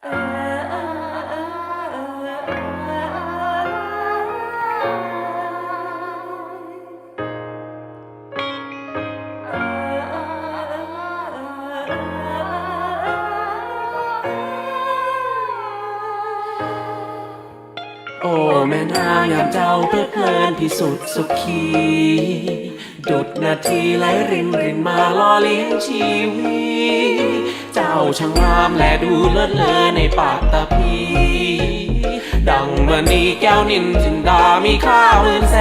โแม่นางยามเจ้าเพลิดเพลินที่สุดสุขี ดุดนาทีไหลรินรินมาล่อเลี้ยงชีวิต เจ้าช่างงามและดูเลิศเลอในปากตะพี ดังมณีแก้วนินจินดามีค่าหมื่นแส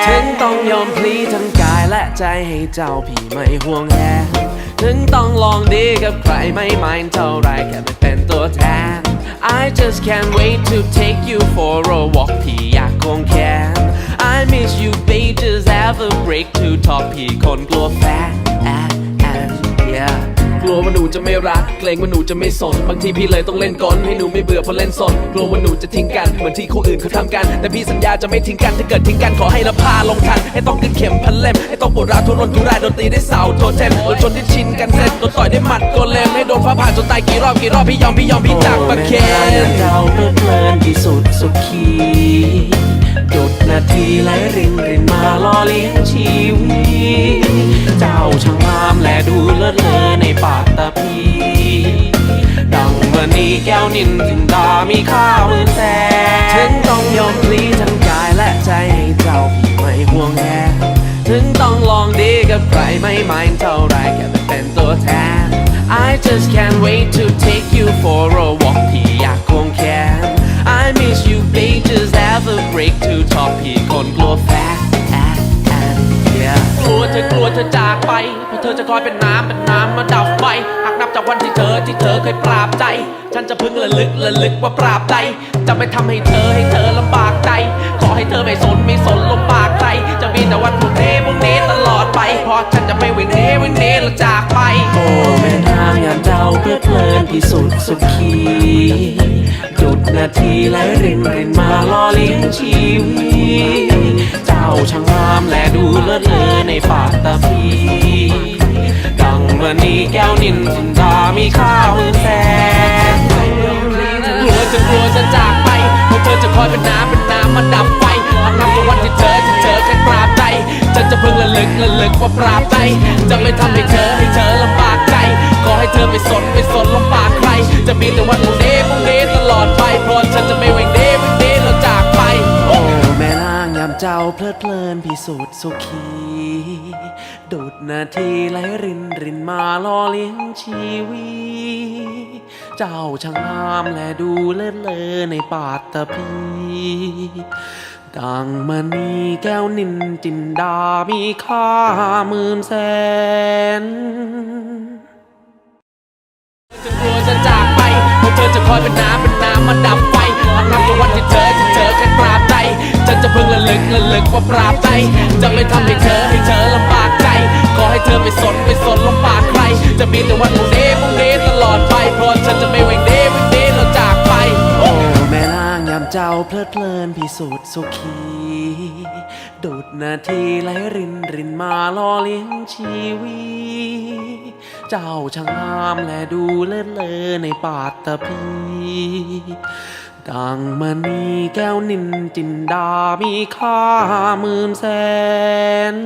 นถึงต้องยอมพลีทั้งกายและใจให้เจ้าพี่ไม่ห่วงแหนถึงต้องลองดีกับใครไม่ไม่เท่าไรแค่ไม่เป็นตัวแทน I just can't wait to take you for a walk พี่อยากควงแขน I miss you babe just have a break to talk พี่คนกลัวแฟน yeah กลัวว่าหนูจะไม่รัก เกรงว่าหนูจะไม่สน บางทีพี่เลยต้องเล่นกลให้หนูไม่เบื่อเพราะเล่นสน กลัวว่าหนูจะทิ้งกันเหมือนที่คนอื่นเขาทำกัน แต่พี่สัญญาจะไม่ทิ้งกัน ถ้าเกิดทิ้งกันขอให้นภาลงทัน ให้ต้องขึ้นเข็มพันเล่ม ให้ต้องปวดร้าวทุรนทุรายโดนตีด้วยเสาโทเทมโดนจนที่ชินกัน ฟ้าผ่าจนตายกี่รอบกี่รอบพี่ยอมพี่ยอมพี่จากประเคนเจ้าเพลิดเพลินที่สุดสุขีดุดนาทีไหลรินรินมาล่อเลี้ยงชีวิตเจ้าช่างงามและดูเลิศเลอในปากตะพีดังมณีแก้วนินจินดามีค่าหมื่นแสนถึงต้องยอมพลี just can't wait to take you for a walk พี่อยากควงแขน I miss you babe just have a break to talk พี่คนกลัวแฟน yeah กลัวเธอกลัวเธอจากไปเพราะเธอจะคอยเป็นน้ำเป็นน้ำมาดับไฟหากนับจากวันที่เธอที่เธอเคยปราบใจ ฉันจะพึงระลึกระลึกว่าปราบใจจะไม่ทำให้เธอให้เธอลำบากใจ ลินที่สุดสุขีดุดนาทีไหลรินรินมาล่อเลี้ยงชีวิตเจ้าช่างงามและดูเลิศเลอในปากตะพีดังมณีแก้วนินจินดามีค่าหมื่นแสนกลัวจะกลัวจะจากไปเพราะเธอจะคอยเป็นน้ำเป็นน้ำมาดับไฟหากนับจากวันที่เธอที่เธอแค่ปราบใจฉันจะพึงระลึกระลึกว่าปราบใจจะไม่ทำให้เธอให้เธอลำบาก เจ้าเพลิดเพลินพิสูจน์สุขีดูดนาทีไหลรินรินมาล่อเลี้ยงชีวิตเจ้าช่างงามและดูเลิศเลอในปาตะพี ดังมณีแก้วนินจินดา มีค่าหมื่นแสนจะกลัวจะจากไปเพราะเธอจะคอยเป็นน พึงระลึกระลึกว่าปราบใจ จะไม่ทำให้เธอให้เธอลำบากใจ ขอให้เธอไม่สนไม่สนลำบากใคร จะมีแต่วันพรุ่งนี้พรุ่งนี้ตลอดไป เพราะฉันจะไม่วิ่งหนีวิ่งหนีแล้วจากไปโอ้แม่นางยามเจ้าเพลิดเพลินพิสูจน์สุขีดูดนาทีไหลรินรินมาล่อเลี้ยงชีวิตเจ้าช่างงามและดูเลิศเลอในปาตะพี ดังมณีแก้วนินจินดามีค่าหมื่นแสน